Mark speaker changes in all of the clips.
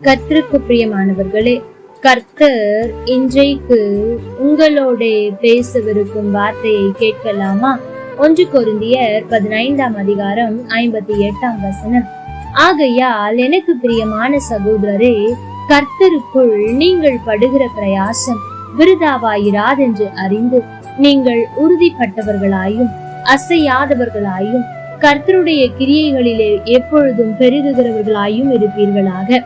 Speaker 1: கர்த்தருக்கு பிரியமானவர்களே கர்த்தர் இன்றைக்கு உங்களோட பேசவிருக்கும் வார்த்தையை கேட்கலாமா? ஒன்று கொருந்தியர் பதினைந்தாம் அதிகாரம் ஐம்பத்தி எட்டாம் வசனம். ஆகையால் எனக்கு பிரியமான சகோதரரே கர்த்தருக்குள் நீங்கள் படுகிற பிரயாசம் விருதாவாயிராதென்று அறிந்து நீங்கள் உறுதிப்பட்டவர்களாயும் அசையாதவர்களாயும் கர்த்தருடைய கிரியைகளிலே எப்பொழுதும் பெருகுகிறவர்களாயும் இருப்பீர்களாக.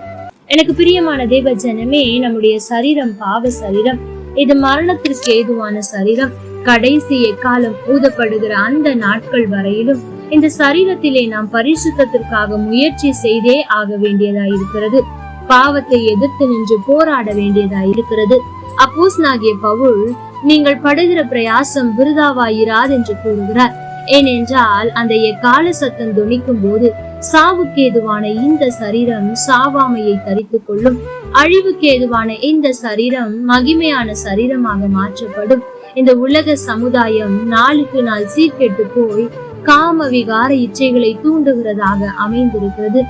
Speaker 1: எனக்கு பிரியமான தேவ ஜனமே நம்முடைய சரீரம் பாவ சரீரம். இது மரணத்திற்கு ஏதுவான சரீரம். கடைசி எக்காலம் ஊதப்படுகிற அந்த நாட்கள் வரையிலும் இந்த சரீரத்திலே நாம் பரிசுத்தத்திற்காக முயற்சி செய்தே ஆக வேண்டியதா இருக்கிறது. பாவத்தை எதிர்த்து நின்று போராட வேண்டியதா இருக்கிறது. அப்போஸ்னாகிய பவுல் நீங்கள் படுகிற பிரயாசம் விருதாவாயிராது என்று கூறுகிறார். ஏனென்றால் அந்த எக்கால சத்தம் துணிக்கும் போது சாவுக்கு ஏதுவான இந்த சரீரம் சாவாமையை தரித்துக் கொள்ளும். அழிவுக்கு ஏதுவான இந்த சரீரம் மகிமையான சரீரமாக மாற்றப்படும். இந்த உலக சமுதாயம் நாளுக்கு நாள் சீர்கெட்டு போய் காம விகார இச்சைகளை தூண்டுகிறதாக அமைந்திருக்கிறது.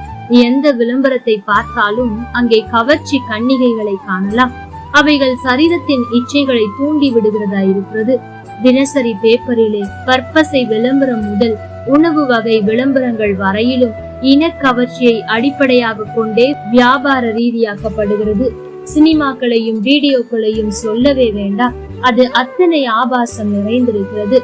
Speaker 1: எந்த விளம்பரத்தை பார்த்தாலும் அங்கே கவர்ச்சி கன்னிகைகளை காணலாம். அவைகள் சரீரத்தின் இச்சைகளை தூண்டி விடுகிறதா இருக்கிறது தினசரி பேப்பரிலே பற்பசை விளம்பரம் முதல் உணவு வகை விளம்பரங்கள் வரையிலும் இனக்கவர்ச்சியை அடிப்படையாக கொண்டே வியாபார ரீதியாக்கப்படுகிறது. சினிமாக்களையும் வீடியோக்களையும் சொல்லவே வேண்டாம். அது அத்தனை ஆபாசம் நிறைந்திருக்கிறது.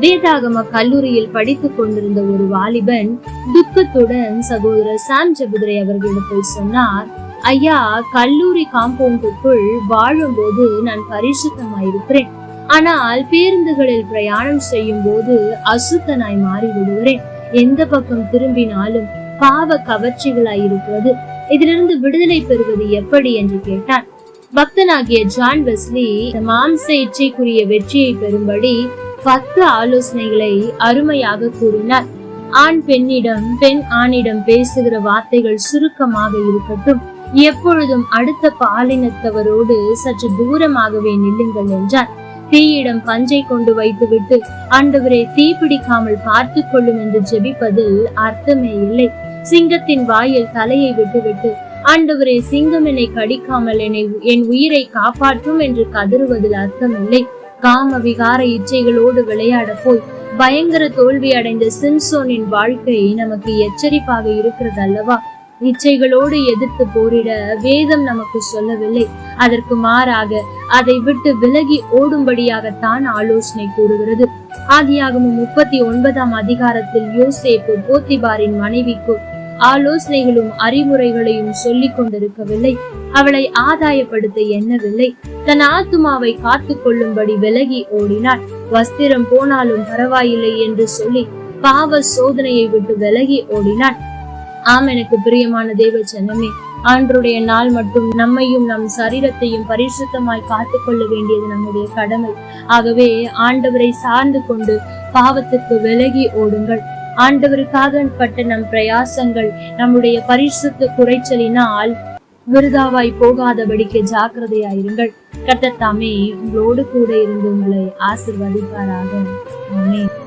Speaker 1: வேதாகம கல்லூரியில் படித்துக் கொண்டிருந்த ஒரு வாலிபன் துக்கத்துடன் சகோதரர் சாம் ஜெபுதுரை அவர்களிடத்தில் சொன்னார் ஐயா கல்லூரி காம்பவுண்டுக்குள் வாழும்போது நான் பரிசுத்தமாயிருக்கிறேன். ஆனால் பேருந்துகளில் பிரயாணம் செய்யும் போது அசுத்தனாய் மாறி விடுகிறேன் எந்த பக்கம் திரும்பினாலும் பாவ கவர்ச்சிகளாய் இருக்கிறது. இதிலிருந்து விடுதலை பெறுவது எப்படி என்று கேட்டான். பக்தனாகிய ஜான் வெஸ்லி மாம்ச இச்சைக்குரிய வெற்றியை பெறும்படி பத்து ஆலோசனைகளை அருமையாக கூறினார். ஆண் பெண்ணிடம் பெண் ஆணிடம் பேசுகிற வார்த்தைகள் சுருக்கமாக இருக்கட்டும். எப்பொழுதும் அடுத்த பாலினத்தவரோடு சற்று தூரமாகவே நில்லுங்கள் என்றார். தீயிடம் பஞ்சை கொண்டு வைத்துவிட்டு ஆண்டவரே தீ பிடிக்காமல் பார்த்து கொள்ளும் என்று ஜெபிப்பதில் அர்த்தமே இல்லை. சிங்கத்தின் வாயில் தலையை விட்டுவிட்டு ஆண்டவரே சிங்கம் என்னை கடிக்காமல் என்னை என் உயிரை காப்பாற்றும் என்று கதறுவதில் அர்த்தமில்லை காம விகார இச்சைகளோடு விளையாட போய் பயங்கர தோல்வி அடைந்த சிம்சோனின் வாழ்க்கை நமக்கு எச்சரிப்பாக இருக்கிறது அல்லவா இச்சைகளோடு எதிர்த்து போரிட வேதம் நமக்கு சொல்லவில்லை. அதற்கு மாறாக அதை விட்டு விலகி ஓடும்படியாகத்தான் ஆலோசனை கூறுகிறது. ஆதியாகமும் முப்பத்தி ஒன்பதாம் அதிகாரத்தில் யோசேப்பு போத்திபாரின் மனைவிக்கு ஆலோசனைகளும் அறிவுரைகளையும் சொல்லிக் கொண்டிருக்கவில்லை. அவளை ஆதாயப்படுத்த எண்ணவில்லை. தன் ஆத்துமாவை காத்து கொள்ளும்படி விலகி ஓடினாள். வஸ்திரம் போனாலும் பரவாயில்லை என்று சொல்லி பாவ சோதனையை விட்டு விலகி ஓடினாள். ஆம் எனக்கு பிரியமான தேவ ஜனமே ஆண்டருடைய நாள் மட்டும் நம்மையும் நம் சரீரத்தையும் பரிசுத்தமாய் காத்துக்கொள்ள வேண்டியது நம்முடைய கடமை. ஆகவே ஆண்டவரை சார்ந்து கொண்டு பாவத்துக்கு விலகி ஓடுங்கள். ஆண்டவருக்காக பட்ட நம் பிரயாசங்கள் நம்முடைய பரிசுத்த குறைச்சலினால் விருதாவாய் போகாதபடிக்கு ஜாக்கிரதையாயிருங்கள். கட்டத்தாமே உங்களோடு கூட இருந்து உங்களை ஆசிர்வதிப்பாராக.
Speaker 2: ஆமே